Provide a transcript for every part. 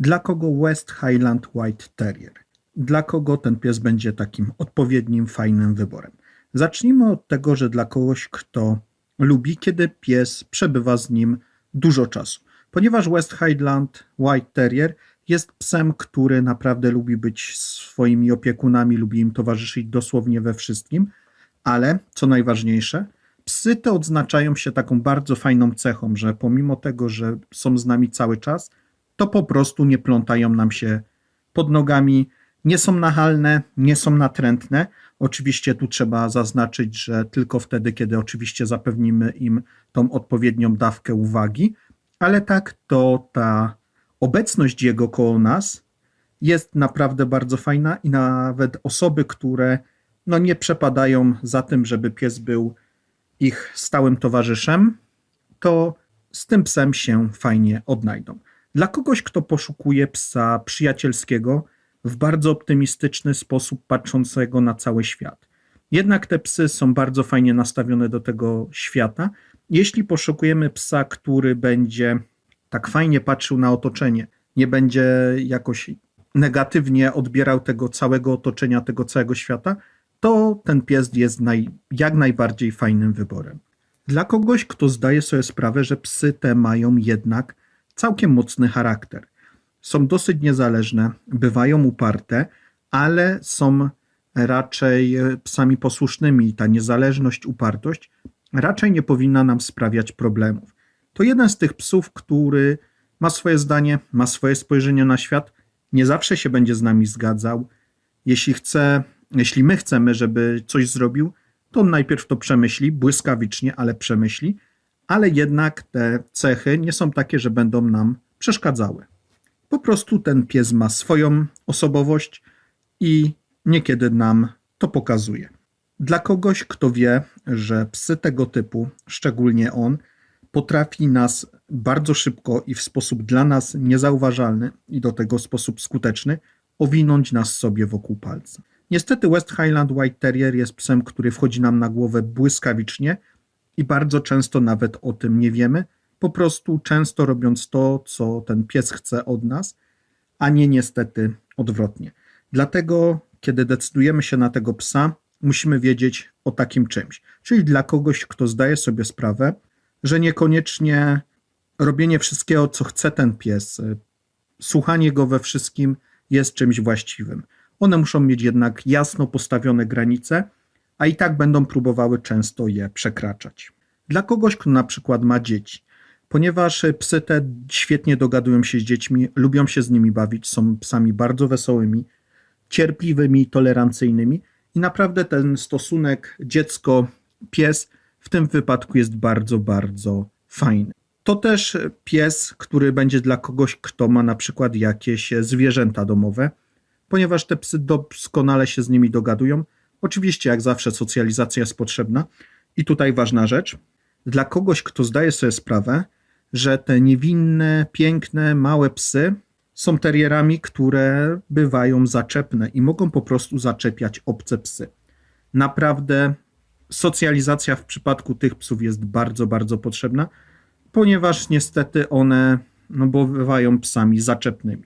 Dla kogo West Highland White Terrier? Dla kogo ten pies będzie takim odpowiednim, fajnym wyborem? Zacznijmy od tego, że dla kogoś, kto lubi, kiedy pies przebywa z nim dużo czasu. Ponieważ West Highland White Terrier jest psem, który naprawdę lubi być swoimi opiekunami, lubi im towarzyszyć dosłownie we wszystkim, ale co najważniejsze, psy te odznaczają się taką bardzo fajną cechą, że pomimo tego, że są z nami cały czas, to po prostu nie plątają nam się pod nogami, nie są nachalne, nie są natrętne. Oczywiście tu trzeba zaznaczyć, że tylko wtedy, kiedy oczywiście zapewnimy im tą odpowiednią dawkę uwagi, ale tak to ta obecność jego koło nas jest naprawdę bardzo fajna i nawet osoby, które no nie przepadają za tym, żeby pies był ich stałym towarzyszem, to z tym psem się fajnie odnajdą. Dla kogoś, kto poszukuje psa przyjacielskiego, w bardzo optymistyczny sposób patrzącego na cały świat. Jednak te psy są bardzo fajnie nastawione do tego świata. Jeśli poszukujemy psa, który będzie tak fajnie patrzył na otoczenie, nie będzie jakoś negatywnie odbierał tego całego otoczenia, tego całego świata, to ten pies jest naj, jak najbardziej fajnym wyborem. Dla kogoś, kto zdaje sobie sprawę, że psy te mają jednak całkiem mocny charakter. Są dosyć niezależne, bywają uparte, ale są raczej psami posłusznymi i ta niezależność, upartość raczej nie powinna nam sprawiać problemów. To jeden z tych psów, który ma swoje zdanie, ma swoje spojrzenie na świat, nie zawsze się będzie z nami zgadzał. Jeśli chce, jeśli my chcemy, żeby coś zrobił, to on najpierw to przemyśli, błyskawicznie, ale przemyśli, ale jednak te cechy nie są takie, że będą nam przeszkadzały. Po prostu ten pies ma swoją osobowość i niekiedy nam to pokazuje. Dla kogoś, kto wie, że psy tego typu, szczególnie on, potrafi nas bardzo szybko i w sposób dla nas niezauważalny i do tego sposób skuteczny owinąć nas sobie wokół palca. Niestety West Highland White Terrier jest psem, który wchodzi nam na głowę błyskawicznie i bardzo często nawet o tym nie wiemy, po prostu często robiąc to, co ten pies chce od nas, a nie niestety odwrotnie. Dlatego, kiedy decydujemy się na tego psa, musimy wiedzieć o takim czymś. Czyli dla kogoś, kto zdaje sobie sprawę, że niekoniecznie robienie wszystkiego, co chce ten pies, y, słuchanie go we wszystkim jest czymś właściwym. One muszą mieć jednak jasno postawione granice, a i tak będą próbowały często je przekraczać. Dla kogoś, kto na przykład ma dzieci, ponieważ psy te świetnie dogadują się z dziećmi, lubią się z nimi bawić, są psami bardzo wesołymi, cierpliwymi, tolerancyjnymi i naprawdę ten stosunek dziecko-pies w tym wypadku jest bardzo, bardzo fajny. To też pies, który będzie dla kogoś, kto ma na przykład jakieś zwierzęta domowe, ponieważ te psy doskonale się z nimi dogadują. Oczywiście, jak zawsze, socjalizacja jest potrzebna. I tutaj ważna rzecz. Dla kogoś, kto zdaje sobie sprawę, że te niewinne, piękne, małe psy są terierami, które bywają zaczepne i mogą po prostu zaczepiać obce psy. Naprawdę socjalizacja w przypadku tych psów jest bardzo, bardzo potrzebna, ponieważ niestety one no, bywają psami zaczepnymi.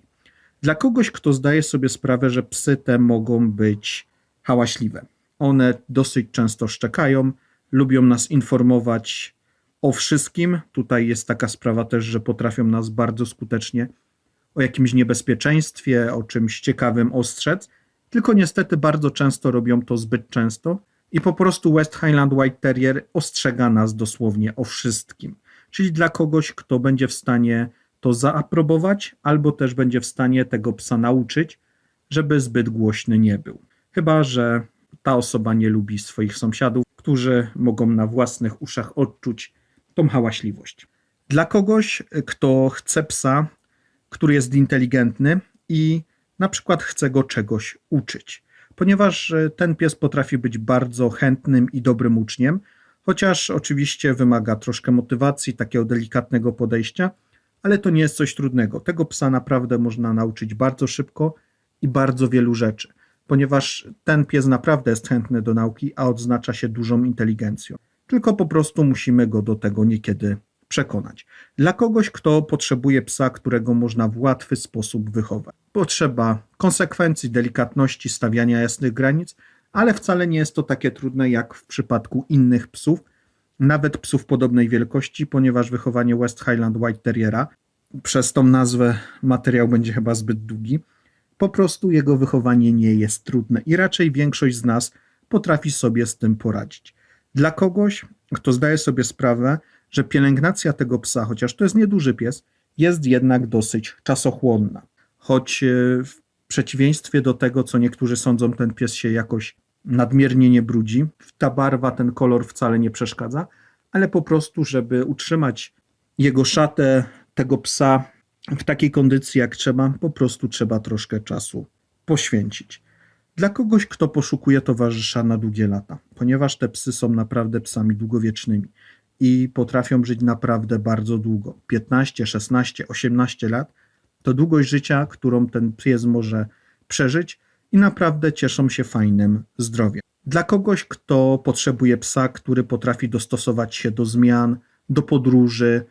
Dla kogoś, kto zdaje sobie sprawę, że psy te mogą być hałaśliwe. One dosyć często szczekają, lubią nas informować o wszystkim. Tutaj jest taka sprawa też, że potrafią nas bardzo skutecznie o jakimś niebezpieczeństwie, o czymś ciekawym ostrzec, tylko niestety bardzo często robią to zbyt często i po prostu West Highland White Terrier ostrzega nas dosłownie o wszystkim. Czyli dla kogoś, kto będzie w stanie to zaaprobować, albo też będzie w stanie tego psa nauczyć, żeby zbyt głośny nie był. Chyba, że ta osoba nie lubi swoich sąsiadów, którzy mogą na własnych uszach odczuć tą hałaśliwość. Dla kogoś, kto chce psa, który jest inteligentny i na przykład chce go czegoś uczyć, ponieważ ten pies potrafi być bardzo chętnym i dobrym uczniem, chociaż oczywiście wymaga troszkę motywacji, takiego delikatnego podejścia, ale to nie jest coś trudnego. Tego psa naprawdę można nauczyć bardzo szybko i bardzo wielu rzeczy, ponieważ ten pies naprawdę jest chętny do nauki, a odznacza się dużą inteligencją. Tylko po prostu musimy go do tego niekiedy przekonać. Dla kogoś, kto potrzebuje psa, którego można w łatwy sposób wychować. Potrzeba konsekwencji, delikatności, stawiania jasnych granic, ale wcale nie jest to takie trudne jak w przypadku innych psów, nawet psów podobnej wielkości, ponieważ wychowanie West Highland White Terriera, przez tą nazwę materiał będzie chyba zbyt długi, po prostu jego wychowanie nie jest trudne i raczej większość z nas potrafi sobie z tym poradzić. Dla kogoś, kto zdaje sobie sprawę, że pielęgnacja tego psa, chociaż to jest nieduży pies, jest jednak dosyć czasochłonna. Choć e, w przeciwieństwie do tego, co niektórzy sądzą, ten pies się jakoś nadmiernie nie brudzi. Ta barwa, ten kolor wcale nie przeszkadza, ale po prostu, żeby utrzymać jego szatę, tego psa w takiej kondycji jak trzeba, po prostu trzeba troszkę czasu poświęcić. Dla kogoś, kto poszukuje towarzysza na długie lata, ponieważ te psy są naprawdę psami długowiecznymi i potrafią żyć naprawdę bardzo długo 15, 16, 18 lat to długość życia, którą ten pies może przeżyć i naprawdę cieszą się fajnym zdrowiem. Dla kogoś, kto potrzebuje psa, który potrafi dostosować się do zmian, do podróży,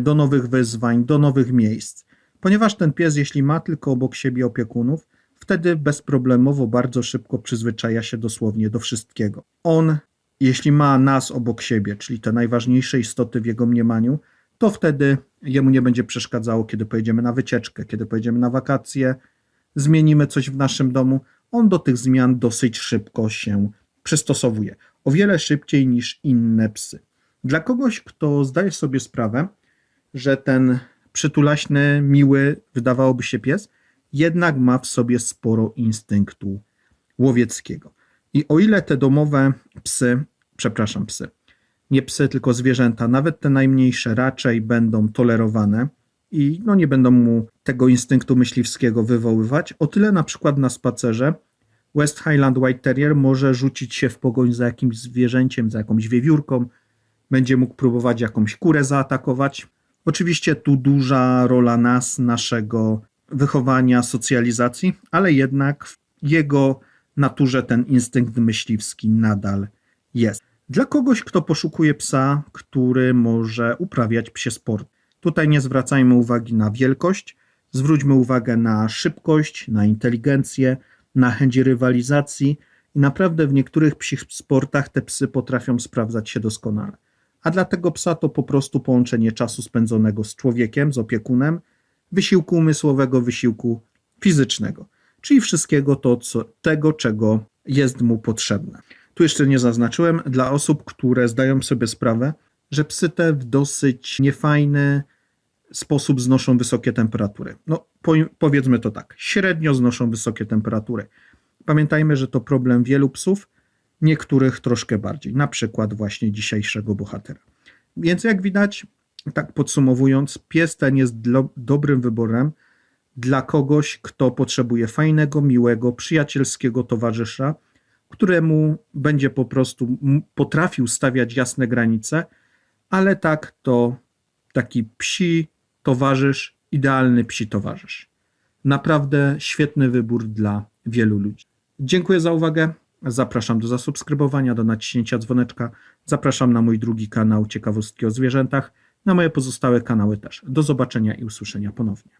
do nowych wyzwań, do nowych miejsc. Ponieważ ten pies, jeśli ma tylko obok siebie opiekunów, wtedy bezproblemowo bardzo szybko przyzwyczaja się dosłownie do wszystkiego. On, jeśli ma nas obok siebie, czyli te najważniejsze istoty w jego mniemaniu, to wtedy jemu nie będzie przeszkadzało, kiedy pojedziemy na wycieczkę, kiedy pojedziemy na wakacje, zmienimy coś w naszym domu. On do tych zmian dosyć szybko się przystosowuje. O wiele szybciej niż inne psy. Dla kogoś, kto zdaje sobie sprawę, że ten przytulaśny, miły, wydawałoby się pies, jednak ma w sobie sporo instynktu łowieckiego. I o ile te domowe psy, przepraszam, psy, nie psy, tylko zwierzęta, nawet te najmniejsze, raczej będą tolerowane i no, nie będą mu tego instynktu myśliwskiego wywoływać, o tyle na przykład na spacerze West Highland White Terrier może rzucić się w pogoń za jakimś zwierzęciem, za jakąś wiewiórką, będzie mógł próbować jakąś kurę zaatakować. Oczywiście tu duża rola nas, naszego wychowania, socjalizacji, ale jednak w jego naturze ten instynkt myśliwski nadal jest. Dla kogoś, kto poszukuje psa, który może uprawiać psie sport. Tutaj nie zwracajmy uwagi na wielkość, zwróćmy uwagę na szybkość, na inteligencję, na chęć rywalizacji i naprawdę w niektórych psich sportach te psy potrafią sprawdzać się doskonale. A dla tego psa to po prostu połączenie czasu spędzonego z człowiekiem, z opiekunem, wysiłku umysłowego, wysiłku fizycznego, czyli wszystkiego to, co, tego, czego jest mu potrzebne. Tu jeszcze nie zaznaczyłem, dla osób, które zdają sobie sprawę, że psy te w dosyć niefajny sposób znoszą wysokie temperatury. No, po, powiedzmy to tak, średnio znoszą wysokie temperatury. Pamiętajmy, że to problem wielu psów, niektórych troszkę bardziej, na przykład właśnie dzisiejszego bohatera. Więc jak widać, tak podsumowując, pies ten jest dlo, dobrym wyborem dla kogoś, kto potrzebuje fajnego, miłego, przyjacielskiego towarzysza, któremu będzie po prostu potrafił stawiać jasne granice, ale tak to taki psi towarzysz, idealny psi towarzysz. Naprawdę świetny wybór dla wielu ludzi. Dziękuję za uwagę. Zapraszam do zasubskrybowania, do naciśnięcia dzwoneczka. Zapraszam na mój drugi kanał Ciekawostki o zwierzętach, na moje pozostałe kanały też. Do zobaczenia i usłyszenia ponownie.